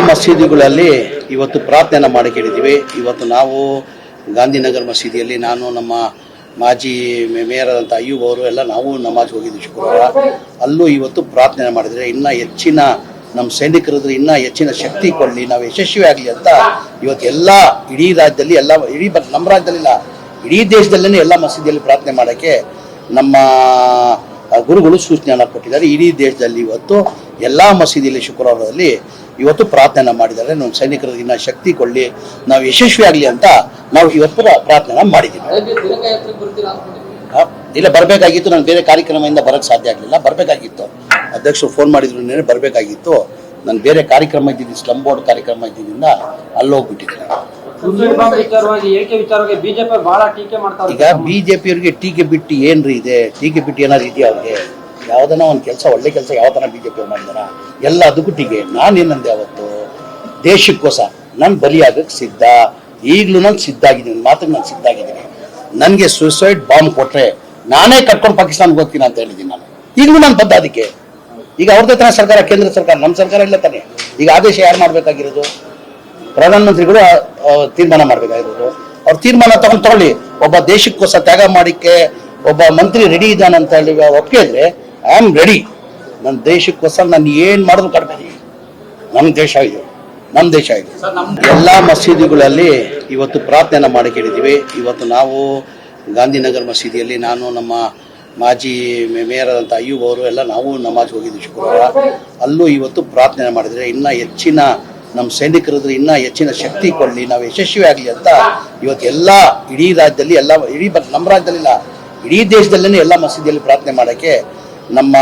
ಮಸೀದಿಗಳಲ್ಲಿ ಇವತ್ತು ಪ್ರಾರ್ಥನೆ ಮಾಡಿ ಕೇಳಿದ್ದೀವಿ. ಇವತ್ತು ನಾವು ಗಾಂಧಿನಗರ ಮಸೀದಿಯಲ್ಲಿ ನಾನು, ನಮ್ಮ ಮಾಜಿ ಮೇಯರ್ ಆದಂಥ ಅಯ್ಯೂಬ್ ಅವರು ಎಲ್ಲ ನಾವು ನಮಾಜ್ ಹೋಗಿದ್ವಿ ಶುಕ್ರವಾರ. ಅಲ್ಲೂ ಇವತ್ತು ಪ್ರಾರ್ಥನೆ ಮಾಡಿದರೆ ಇನ್ನೂ ಹೆಚ್ಚಿನ ನಮ್ಮ ಸೈನಿಕರಿದ್ರೆ ಇನ್ನೂ ಹೆಚ್ಚಿನ ಶಕ್ತಿ ಕೊಡಲಿ, ನಾವು ಯಶಸ್ವಿ ಆಗಲಿ ಅಂತ ಇವತ್ತು ಎಲ್ಲ ಇಡೀ ರಾಜ್ಯದಲ್ಲಿ ಎಲ್ಲ, ಇಡೀ ಬ- ನಮ್ಮ ರಾಜ್ಯದಲ್ಲಿಲ್ಲ ಇಡೀ ದೇಶದಲ್ಲೇ ಎಲ್ಲ ಮಸೀದಿಯಲ್ಲಿ ಪ್ರಾರ್ಥನೆ ಮಾಡೋಕ್ಕೆ ನಮ್ಮ ಗುರುಗಳು ಸೂಚನೆಯನ್ನು ಕೊಟ್ಟಿದ್ದಾರೆ. ಇಡೀ ದೇಶದಲ್ಲಿ ಇವತ್ತು ಎಲ್ಲ ಮಸೀದಿಯಲ್ಲಿ ಶುಕ್ರವಾರದಲ್ಲಿ ಇವತ್ತು ಪ್ರಾರ್ಥನೆ ಮಾಡಿದ್ದಾರೆ. ನಮ್ಮ ಸೈನಿಕರಿಗೆ ಇನ್ನೂ ಶಕ್ತಿ ಕೊಡಲಿ ನಾವು ಯಶಸ್ವಿ ಆಗಲಿ ಅಂತ ನಾವು ಇವತ್ತು ಪ್ರಾರ್ಥನೆ ಮಾಡಿದ್ದೀವಿ. ಇಲ್ಲ ಬರಬೇಕಾಗಿತ್ತು. ನಾನು ಬೇರೆ ಕಾರ್ಯಕ್ರಮದಿಂದ ಬರೋಕ್ಕೆ ಸಾಧ್ಯ ಆಗಲಿಲ್ಲ. ಬರಬೇಕಾಗಿತ್ತು. ಅಧ್ಯಕ್ಷರು ಫೋನ್ ಮಾಡಿದ್ರು ನೆನೆ ಬರಬೇಕಾಗಿತ್ತು. ನಾನು ಬೇರೆ ಕಾರ್ಯಕ್ರಮ ಇದ್ದಿದ್ದು ಸ್ಲಮ್ ಬೋರ್ಡ್ ಕಾರ್ಯಕ್ರಮ ಇದ್ದಿದ್ದರಿಂದ ಅಲ್ಲಿ ಹೋಗ್ಬಿಟ್ಟಿದ್ದೆ ಈಗ ಬಿಜೆಪಿಯವರಿಗೆ ಟೀಕೆ ಬಿಟ್ಟು ಏನ್ರಿ ಇದೆ? ಟೀಕೆ ಬಿಟ್ಟು ಏನಾದ್ರು ಇದೆಯಾ ಅವ್ರಿಗೆ? ಯಾವ್ದನ ಒಂದು ಕೆಲಸ, ಒಳ್ಳೆ ಕೆಲಸ ಯಾವ ಥರ ಬಿಜೆಪಿ ಮಾಡಿದಾರ ಎಲ್ಲ ನಾನು ಏನಂದೆ ನಾನೇನಂದೆ ಅವತ್ತು? ನನ್ ನಾನು ಬಲಿಯಾಗಕ್ಕೆ ಸಿದ್ಧ. ಈಗಲೂ ನಾನು ಸಿದ್ಧ ಆಗಿದ್ದೀನಿ ಮಾತಿಗೆ ನಾನು ಸಿದ್ಧ ಆಗಿದ್ದೀನಿ ನನಗೆ ಸುಸೈಡ್ ಬಾಂಬ್ ಕೊಟ್ರೆ ನಾನೇ ಕಟ್ಕೊಂಡು ಪಾಕಿಸ್ತಾನ್ಗೆ ಹೋಗ್ತೀನಿ ಅಂತ ಹೇಳಿದ್ದೀನಿ ನಾನು. ಈಗಲೂ ನಾನು ಬದ್ಧ ಅದಕ್ಕೆ. ಈಗ ಅವ್ರದ್ದೇ ತಾನೇ ಸರ್ಕಾರ, ಕೇಂದ್ರ ಸರ್ಕಾರ ನಮ್ಮ ಸರ್ಕಾರ ಇಲ್ಲ ತಾನೆ? ಈಗ ಆದೇಶ ಯಾರು ಮಾಡಬೇಕಾಗಿರೋದು? ಪ್ರಧಾನಮಂತ್ರಿಗಳು ತೀರ್ಮಾನ ಮಾಡಬೇಕಾಗಿರೋದು. ಅವ್ರು ತೀರ್ಮಾನ ತಗೊಂಡು ತಗೊಳ್ಳಿ. ಒಬ್ಬ ದೇಶಕ್ಕೋಸ ತ್ಯಾಗ ಮಾಡಿಕ್ಕೆ ಒಬ್ಬ ಮಂತ್ರಿ ರೆಡಿ ಇದ್ದಾನೆ ಅಂತ ಹೇಳಿ ಒಪ್ಪಿಗೆ ಇದ್ರೆ ಐ ಆಮ್ ರೆಡಿ ನನ್ನ ದೇಶಕ್ಕೋಸ್ಕರ ನಾನು ಏನು ಮಾಡಿದ್ರು ಕಡಿಮೆ. ನಮ್ಮ ದೇಶ ಇದು. ನಮ್ಮ ದೇಶ ಇದು. ಎಲ್ಲ ಮಸೀದಿಗಳಲ್ಲಿ ಇವತ್ತು ಪ್ರಾರ್ಥನೆ ಮಾಡಿ ಕೇಳಿದ್ದೀವಿ. ಇವತ್ತು ನಾವು ಗಾಂಧಿನಗರ ಮಸೀದಿಯಲ್ಲಿ ನಾನು ನಮ್ಮ ಮಾಜಿ ಮೇಯರ್ ಆದಂಥ ಅಯ್ಯೂಬ್ ಅವರು ಎಲ್ಲ ನಾವು ನಮಾಜ್ ಹೋಗಿದ್ವಿ ಶುಕ್ರವಾರ. ಅಲ್ಲೂ ಇವತ್ತು ಪ್ರಾರ್ಥನೆ ಮಾಡಿದರೆ ಇನ್ನೂ ಹೆಚ್ಚಿನ ನಮ್ಮ ಸೈನಿಕರಿದ್ರೆ ಇನ್ನೂ ಹೆಚ್ಚಿನ ಶಕ್ತಿ ಕೊಡಲಿ ನಾವು ಯಶಸ್ವಿ ಆಗಲಿ ಅಂತ ಇವತ್ತು ಎಲ್ಲ ಇಡೀ ರಾಜ್ಯದಲ್ಲಿ ಎಲ್ಲ ಇಡೀ ನಮ್ಮ ರಾಜ್ಯದಲ್ಲಿಲ್ಲ ಇಡೀ ದೇಶದಲ್ಲೇ ಎಲ್ಲ ಮಸೀದಿಯಲ್ಲಿ ಪ್ರಾರ್ಥನೆ ಮಾಡೋಕ್ಕೆ ನಮ್ಮ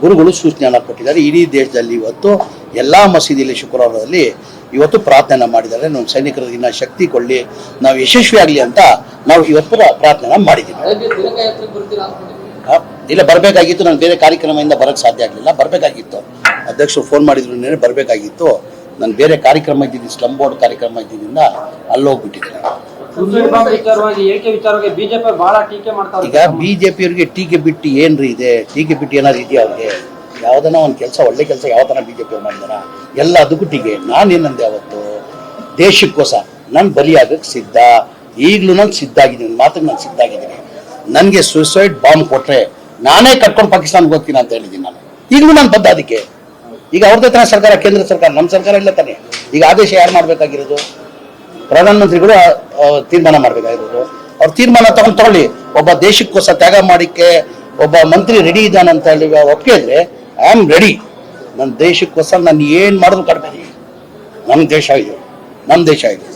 ಗುರುಗಳು ಸೂಚನೆಯನ್ನು ಕೊಟ್ಟಿದ್ದಾರೆ. ಇಡೀ ದೇಶದಲ್ಲಿ ಇವತ್ತು ಎಲ್ಲ ಮಸೀದಿಯಲ್ಲಿ ಶುಕ್ರವಾರದಲ್ಲಿ ಇವತ್ತು ಪ್ರಾರ್ಥನೆ ಮಾಡಿದ್ದಾರೆ. ನಮ್ಮ ಸೈನಿಕರಿಗೆ ಇನ್ನ ಶಕ್ತಿ ಕೊಡಲಿ ನಾವು ಯಶಸ್ವಿ ಆಗಲಿ ಅಂತ ನಾವು ಇವತ್ತು ಪ್ರ- ಪ್ರಾರ್ಥನೆ ಮಾಡಿದ್ದೀವಿ. ಇಲ್ಲ ಬರಬೇಕಾಗಿತ್ತು. ನಾನು ಬೇರೆ ಕಾರ್ಯಕ್ರಮದಿಂದ ಬರೋಕ್ಕೆ ಸಾಧ್ಯ ಆಗಲಿಲ್ಲ. ಬರಬೇಕಾಗಿತ್ತು. ಅಧ್ಯಕ್ಷರು ಫೋನ್ ಮಾಡಿದ್ರು ನೆನೆ ಬರಬೇಕಾಗಿತ್ತು. ನಾನು ಬೇರೆ ಕಾರ್ಯಕ್ರಮ ಇದ್ದಿದ್ದು ಸ್ಲಮ್ ಬೋರ್ಡ್ ಕಾರ್ಯಕ್ರಮ ಇದ್ದಿದ್ದರಿಂದ ಅಲ್ಲಿ ಹೋಗ್ಬಿಟ್ಟಿದ್ದೆ ಹಿಂದೂ ವಿಭಾಗ ವಿಚಾರವಾಗಿ ಏಕೆ ವಿಚಾರವಾಗಿ ಬಿಜೆಪಿ ಬಹಳ ಟೀಕೆ ಮಾಡ್ತಾರೆ ಈಗ ಬಿಜೆಪಿಯವರಿಗೆ ಟೀಕೆ ಬಿಟ್ಟು ಏನ್ರಿ ಇದೆ? ಟೀಕೆ ಬಿಟ್ಟು ಏನಾದ್ರು ಇದೆಯಾ ಅವ್ರಿಗೆ? ಯಾವ್ದನ ಒಂದು ಕೆಲಸ ಒಳ್ಳೆ ಕೆಲಸ ಯಾವ್ದನ ಬಿಜೆಪಿ ಮಾಡಿದಾರ ಎಲ್ಲ ಅದಕ್ಕೂ ಟೀಕೆ. ನಾನೇನಂದೆ ಅವತ್ತು? ದೇಶಕ್ಕೋಸ್ಕರ. ನಾನು ಬಲಿಯಾಗಕ್ಕೆ ಸಿದ್ಧ. ಈಗ್ಲೂ ನಾನು ಸಿದ್ಧ ಆಗಿದ್ದೀನಿ ಮಾತಿಗೆ ನಾನು ಸಿದ್ಧ ಆಗಿದ್ದೀನಿ ನನಗೆ ಸುಸೈಡ್ ಬಾಂಬ್ ಕೊಟ್ರೆ ನಾನೇ ಕಟ್ಕೊಂಡು ಪಾಕಿಸ್ತಾನ್ಗೆ ಹೋಗ್ತೀನಿ ಅಂತ ಹೇಳಿದ್ದೀನಿ ನಾನು. ಈಗಲೂ ನಾನು ಬದ್ಧ ಅದಕ್ಕೆ. ಈಗ ಅವ್ರದ್ದೇ ತಾನೇ ಸರ್ಕಾರ ಕೇಂದ್ರ ಸರ್ಕಾರ ನಮ್ಮ ಸರ್ಕಾರ ಇಲ್ಲ ತಾನೆ? ಈಗ ಆದೇಶ ಯಾರು ಮಾಡಬೇಕಾಗಿರೋದು? ಪ್ರಧಾನಮಂತ್ರಿಗಳು ತೀರ್ಮಾನ ಮಾಡಬೇಕಾಗಿರೋದು. ಅವ್ರು ತೀರ್ಮಾನ ತಗೊಂಡು ತಗೊಳ್ಳಿ. ಒಬ್ಬ ದೇಶಕ್ಕೋಸ್ಕರ ತ್ಯಾಗ ಮಾಡಿಕ್ಕೆ ಒಬ್ಬ ಮಂತ್ರಿ ರೆಡಿ ಇದ್ದಾನೆ ಅಂತ ಹೇಳಿ ಒಪ್ಪಿಗೆ ಇದ್ರೆ ಐ ಆಮ್ ರೆಡಿ ನನ್ನ ದೇಶಕ್ಕೋಸ್ಕರ ನಾನು ಏನು ಮಾಡೋದು ಕಡಿಮೆ ನಮ್ಮ ದೇಶ ಇದು. ನಮ್ಮ ದೇಶ ಇದು.